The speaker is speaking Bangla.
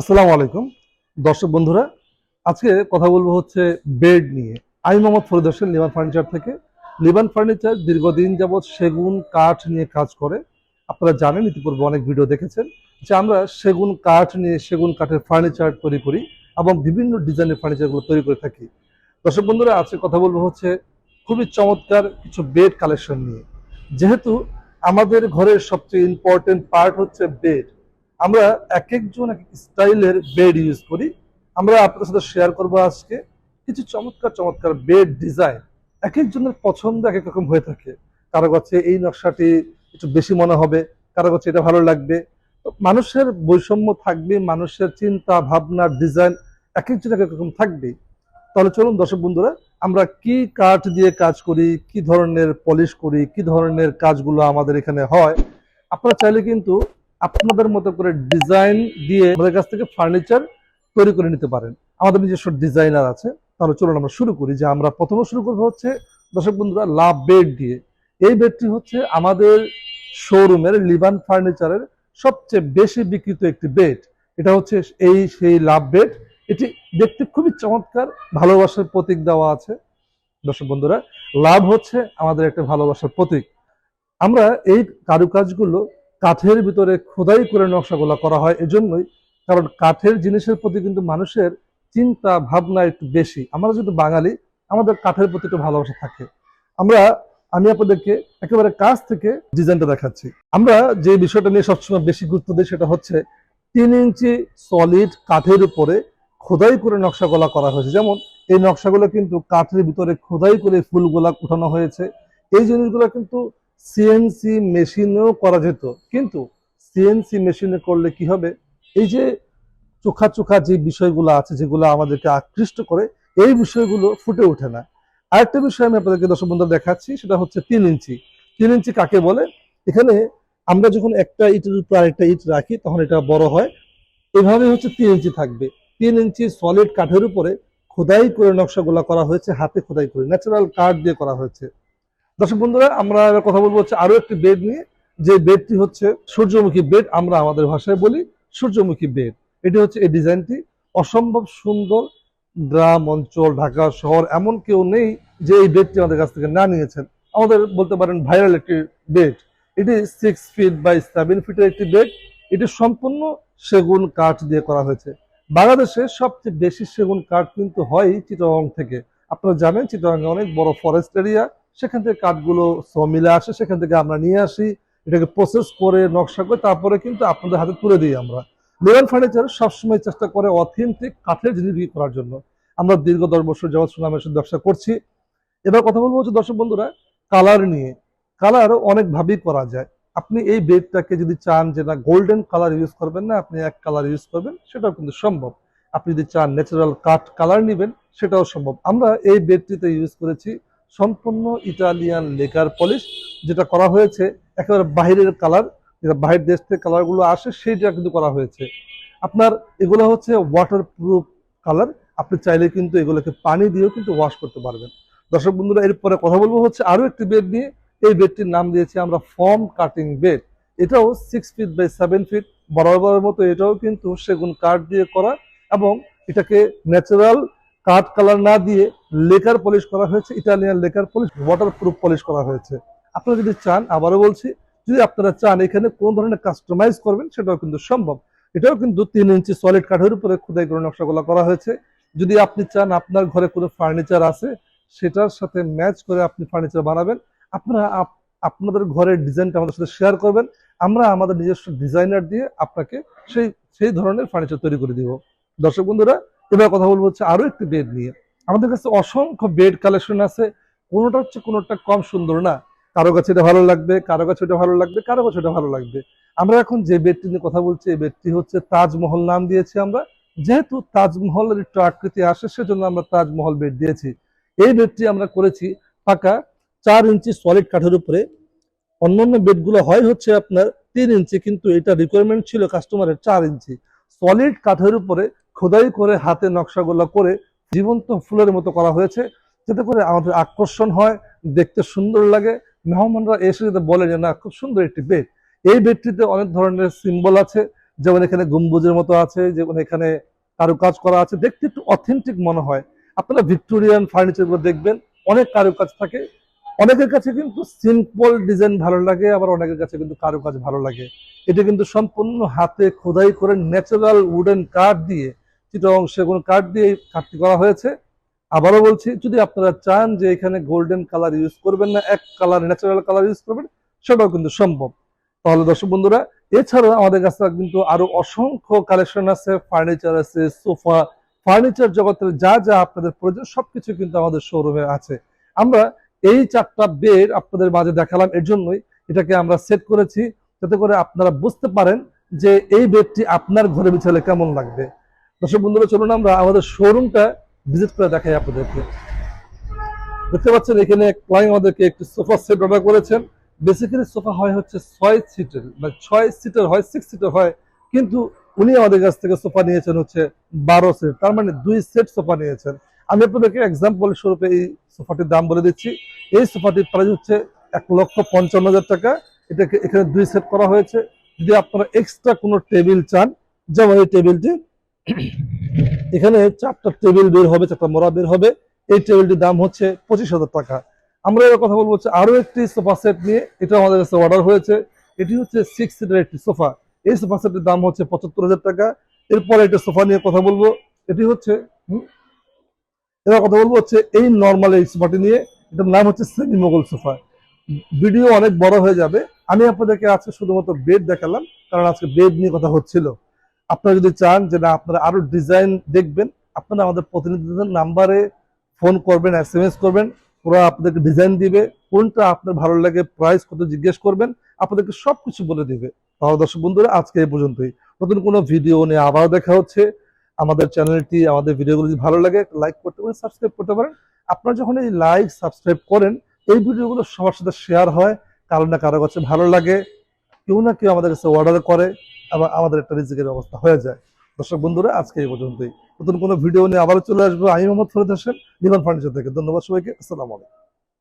আসসালামু আলাইকুম। দর্শক বন্ধুরা, আজকে কথা বলব হচ্ছে বেড নিয়ে। আমি মোহাম্মদ ফরিদ হোসেন লিবান ফার্নিচার থেকে। লিবান ফার্নিচার দীর্ঘদিন যাবৎ সেগুন, কাঠ নিয়ে কাজ করে। আপনারা জানেন, ইতিপূর্বে অনেক ভিডিও দেখেছেন যে আমরা সেগুন, কাঠ নিয়ে সেগুন, কাঠের ফার্নিচার তৈরি করি এবং বিভিন্ন ডিজাইনের ফার্নিচারগুলো তৈরি করে থাকি। দর্শক বন্ধুরা, আজকে কথা বলব হচ্ছে খুবই চমৎকার কিছু বেড কালেকশন নিয়ে। যেহেতু আমাদের ঘরের সবচেয়ে ইম্পর্টেন্ট পার্ট হচ্ছে বেড আমরা এক একজন এক স্টাইলের বেড ইউজ করি। আমরা আপনার সাথে শেয়ার করব আজকে। কিছু চমৎকার চমৎকার বেড ডিজাইন এক একজনের পছন্দ এক এক রকম হয়ে থাকে। কারও কাছে এই নকশাটি একটু বেশি মনে হবে, কারও কাছে এটা ভালো লাগবে। মানুষের বৈষম্য থাকবে, মানুষের চিন্তা, ভাবনা ডিজাইন এক একজন এক এক রকম থাকবে তাহলে চলুন দর্শক বন্ধুরা, আমরা কি কাঠ দিয়ে কাজ করি, কি ধরনের পলিশ করি, কি ধরনের কাজগুলো আমাদের এখানে হয়? আপনারা চাইলে কিন্তু আপনাদের মতো করে ডিজাইন দিয়ে আমাদের কাছ থেকে ফার্নিচার তৈরি করে নিতে পারেন। আমাদের নিজস্ব ডিজাইনার আছে, তাহলে চলুন আমরা শুরু করি, যে আমরা প্রথমে শুরু করব হচ্ছে, দর্শক বন্ধুরা লাভ বেড দিয়ে। এই বেডটি হচ্ছে আমাদের শোরুমের লিবান ফার্নিচারের সবচেয়ে বেশি বিক্রিত একটি বেড এটা হচ্ছে এই সেই লাভ বেড এটি দেখতে খুবই চমৎকার, ভালোবাসার প্রতীক দেওয়া আছে। দর্শক বন্ধুরা লাভ হচ্ছে আমাদের একটা ভালোবাসার প্রতীক। আমরা এই কারুকাজগুলো কাঠের ভিতরে খোদাই করে নকশাগুলো করা হয় এজন্যই, কারণ কাঠের জিনিসের প্রতি কিন্তু মানুষের চিন্তা, ভাবনা একটু বেশি। আমরা যেহেতু বাঙালি, আমাদের কাঠের প্রতি একটু ভালোবাসা থাকে। আমরা, আমি আপনাদেরকে একেবারে কাছ থেকে ডিজাইনটা দেখাচ্ছি। আমরা যে বিষয়টা নিয়ে সবসময় বেশি গুরুত্ব দিই সেটা হচ্ছে তিন ইঞ্চি সলিড কাঠের উপরে খোদাই করে নকশাগুলা করা হয়েছে। যেমন, এই নকশাগুলো কিন্তু কাঠের ভিতরে খোদাই করে ফুলগুলা উঠানো হয়েছে। এই জিনিসগুলো কিন্তু সিএনসি মেশিনেও করা যেত। কিন্তু সিএনসি মেশিনে করলে কি হবে? এই যে চোখা চোখা যে বিষয়গুলো আছে, যেগুলো আমাদেরকে আকৃষ্ট করে, এই বিষয়গুলো ফুটে ওঠে না। আরেকটা বিষয় আমি আপনাদেরকে দর্শক বন্ধু দেখাচ্ছি, সেটা হচ্ছে তিন ইঞ্চি। তিন ইঞ্চি কাকে বলে? এখানে আমরা যখন একটা ইটের উপর আরেকটা ইট রাখি, তখন এটা বড় হয়। এভাবে হচ্ছে তিন ইঞ্চি থাকবে। তিন ইঞ্চি সলিড কাঠের উপরে খোদাই করে নকশাগুলো করা হয়েছে, হাতে খোদাই করে। ন্যাচারাল কাঠ দিয়ে করা হয়েছে। দর্শক বন্ধুরা, আমরা কথা বলব হচ্ছে আরও একটি বেড নিয়ে। যে বেডটি হচ্ছে সূর্যমুখী বেড আমরা আমাদের ভাষায় বলি সূর্যমুখী বেড এটি হচ্ছে এই ডিজাইনটি অসম্ভব সুন্দর গ্রাম অঞ্চল, ঢাকা শহর, এমন কেউ নেই যে এই বেডটি আমাদের কাছ থেকে না নিয়েছেন। আমাদের বলতে পারেন ভাইরাল একটি বেড এটি সিক্স ফিট বাই সেভেন ফিটের একটি বেড এটি সম্পূর্ণ সেগুন কাঠ দিয়ে করা হয়েছে। বাংলাদেশে সবচেয়ে বেশি সেগুন কাঠ কিন্তু হয় চিটাগং থেকে। আপনারা জানেন, চিটাগং অনেক বড় ফরেস্ট এরিয়া সেখান থেকে কাঠগুলো সমিলে আসে, সেখান থেকে আমরা নিয়ে আসি, এটাকে প্রসেস করে নকশা করে তারপরে কিন্তু আপনাদের হাতে তুলে দিই আমরা। লেভেল ফার্নিচার সবসময় চেষ্টা করে অথেন্টিক কাঠের জিনিস বিক্রি করার জন্য। আমরা দীর্ঘ দশ বছর যাবৎ সুনামের সাথে ব্যবসা করছি। এবার কথা বলব হচ্ছে দর্শক বন্ধুরা কালার নিয়ে। কালার অনেকভাবেই করা যায়। আপনি এই বেডটাকে যদি চান যে না গোল্ডেন কালার ইউজ করবেন না, আপনি এক কালার ইউজ করবেন, সেটাও কিন্তু সম্ভব। আপনি যদি চান ন্যাচারাল কাঠ কালার নেবেন, সেটাও সম্ভব। আমরা এই বেডটিতে ইউজ করেছি সম্পূর্ণ ইটালিয়ান লেকার পলিশ যেটা করা হয়েছে, একেবারে বাহিরের কালার, যেটা বাহির দেশ থেকে কালারগুলো আসে সেইটা কিন্তু করা হয়েছে। আপনার এগুলো হচ্ছে ওয়াটার প্রুফ কালার আপনি চাইলে কিন্তু এগুলোকে পানি দিয়েও কিন্তু ওয়াশ করতে পারবেন। দর্শক বন্ধুরা, এরপরে কথা বলব হচ্ছে আরও একটি বেড নিয়ে। এই বেডটির নাম দিয়েছি আমরা ফর্ম কাটিং বেড এটাও six feet by seven feet বরাবরের মতো এটাও কিন্তু সেগুন কাঠ দিয়ে করা এবং এটাকে ন্যাচারাল কাঠ কালার না দিয়ে লেকার পলিশ করা হয়েছে, Italian lacquer polish waterproof polish করা হয়েছে। আপনারা যদি চান, আবারও বলছি, যদি আপনারা চান এখানে কোন ধরনের কাস্টমাইজ করবেন, সেটাও কিন্তু সম্ভব। এটাও কিন্তু তিন ইঞ্চি সলিড কাঠের উপরে খোদাই করে নকশাগুলো করা হয়েছে। যদি আপনি চান আপনার ঘরে কোনো ফার্নিচার আছে, সেটার সাথে ম্যাচ করে আপনি ফার্নিচার বানাবেন। আপনারা আপ- আপনাদের ঘরের ডিজাইনটা আমাদের সাথে শেয়ার করবেন। আমরা আমাদের নিজস্ব ডিজাইনার দিয়ে আপনাকে সেই সেই ধরনের ফার্নিচার তৈরি করে দিব। দর্শক বন্ধুরা এবার কথা বলব হচ্ছে আরও একটি বেড নিয়ে। আমাদের কাছে অসংখ্য বেড কালেকশন আছে। কোনোটা হচ্ছে, কোনোটা কম সুন্দর না। কারও কাছে এটা ভালো লাগবে, কারও কাছে এটা ভালো লাগবে, কারও কাছে এটা ভালো লাগবে। আমরা এখন যে বেডটি নিয়ে কথা বলছি, এই বেডটি হচ্ছে তাজমহল নাম দিয়েছি আমরা। যেহেতু তাজমহলের একটু আকৃতি আসে, সেজন্য আমরা তাজমহল বেড দিয়েছি। এই বেডটি আমরা করেছি পাকা চার ইঞ্চি সলিড কাঠের উপরে। অন্যান্য বেডগুলো হয় হচ্ছে আপনার তিন ইঞ্চি, কিন্তু এটা রিকোয়ারমেন্ট ছিল কাস্টমারের চার ইঞ্চি। সলিড কাঠের উপরে খোদাই করে হাতে নকশাগুলো করে জীবন্ত ফুলের মতো করা হয়েছে, যাতে করে আমাদের আকর্ষণ হয়, দেখতে সুন্দর লাগে। মেহমানরা এসে যাতে বলে যে, না, খুব সুন্দর একটি বেড। এই বেডটিতে অনেক ধরনের সিম্বল আছে, যেমন এখানে গম্বুজের মতো আছে, যেমন এখানে কারুকাজ করা আছে। দেখতে একটু অথেন্টিক মনে হয়। আপনারা ভিক্টোরিয়ান ফার্নিচারগুলো দেখবেন, অনেক কারুকাজ থাকে। অনেকের কাছে কিন্তু সিম্পল ডিজাইন ভালো লাগে, আবার অনেকের কাছে কিন্তু কারুকাজ ভালো লাগে। এটা কিন্তু সম্পূর্ণ হাতে খোদাই করে ন্যাচারাল উডেন কাঠ দিয়ে চিটং সেগুন কাঠ দিয়ে কাঠটি করা হয়েছে। আবারও বলছি, যদি আপনারা চান যে এখানে গোল্ডেন কালার ইউজ করবেন না, এক কালার ন্যাচারাল কালার ইউজ করবেন, সেটাও কিন্তু সম্ভব। তাহলে দর্শক বন্ধুরা, এছাড়া আমাদের কাছে কিন্তু আরও অসংখ্য কালেকশন আছে ফার্নিচার আছে সোফা ফার্নিচার জগতের যা যা আপনাদের প্রয়োজন, সবকিছু কিন্তু আমাদের শোরুমে আছে। আমরা এই চারটা বেড আপনাদের মাঝে দেখালাম, এর জন্যই এটাকে আমরা সেট করেছি, যাতে করে আপনারা বুঝতে পারেন যে এই বেডটি আপনার ঘরে বিছালে কেমন লাগবে। দর্শক বন্ধুরা, চলুন আমরা আমাদের শোরুমটা ভিজিট করে দেখাই আপনাদেরকে। দেখতে পাচ্ছেন, এখানে ক্লাইন্ট আমাদেরকে একটি সোফা সেট অর্ডার করেছেন। বেসিক্যালি সোফা হয় হচ্ছে ছয় সিটের মানে ছয় সিটের হয় সিক্স সিটের হয়, কিন্তু উনি আমাদের কাছ থেকে সোফা নিয়েছেন হচ্ছে বারো সেট তার মানে দুই সেট সোফা নিয়েছেন। আমি আপনাদেরকে এক্সাম্পল স্বরূপে এই সোফাটির দাম বলে দিচ্ছি। এই সোফাটির প্রাইস হচ্ছে এক লক্ষ পঞ্চান্ন হাজার টাকা। এটাকে এখানে দুই সেট করা হয়েছে। যদি আপনারা এক্সট্রা কোনো টেবিল চান, যেমন এই টেবিলটি এখানে চারটা টেবিল বের হবে, চারটা মোড়া বের হবে। এই টেবিলটির দাম হচ্ছে পঁচিশ হাজার টাকা। আমরা এর কথা বলব আরও একটি সোফা সেট নিয়ে। এটা আমাদের কাছে অর্ডার হয়েছে। এটি হচ্ছে সিক্স সিটের একটি সোফা এই সোফা সেটের দাম হচ্ছে পঁচাত্তর হাজার টাকা। এরপরে একটা সোফা নিয়ে কথা বলব। এটি হচ্ছে এবার কথা বলব হচ্ছে এই নর্মাল এই সোফাটি নিয়ে। এটার নাম হচ্ছে সেমি মোগল সোফা ভিডিও অনেক বড় হয়ে যাবে। আমি আপনাদেরকে আজকে শুধুমাত্র বেড দেখালাম, কারণ আজকে বেড নিয়ে কথা হচ্ছিল। আপনারা যদি চান যে না, আপনারা আরও ডিজাইন দেখবেন, আপনারা আমাদের প্রতিনিধিদের নাম্বারে ফোন করবেন এস এম এস করবেন, ওরা আপনাদেরকে ডিজাইন দিবে, কোনটা আপনার ভালো লাগে প্রাইস কত জিজ্ঞেস করবেন, আপনাদেরকে সবকিছু বলে দিবে। তাহলে দর্শক বন্ধুরা, আজকে এই পর্যন্তই। নতুন কোনো ভিডিও নিয়ে আবার দেখা হচ্ছে। আমাদের চ্যানেলটি আমাদের ভিডিওগুলো যদি ভালো লাগে লাইক করতে পারেন সাবস্ক্রাইব করতে পারেন। আপনারা যখন এই লাইক সাবস্ক্রাইব করেন, এই ভিডিওগুলো সবার সাথে শেয়ার হয়, কারও না কারও কাছে ভালো লাগে। কেউ না কেউ আমাদের কাছে অর্ডার করে এবং আমাদের একটা রিজিকের অবস্থা হয়ে যায়। দর্শক বন্ধুরা, আজকে এই পর্যন্তই। নতুন কোনো ভিডিও নিয়ে আবারও চলে আসব। আমি মোহাম্মদ ফরিদ হোসেন নিবান ফার্নিচার থেকে। ধন্যবাদ সবাইকে। আসসালামু আলাইকুম।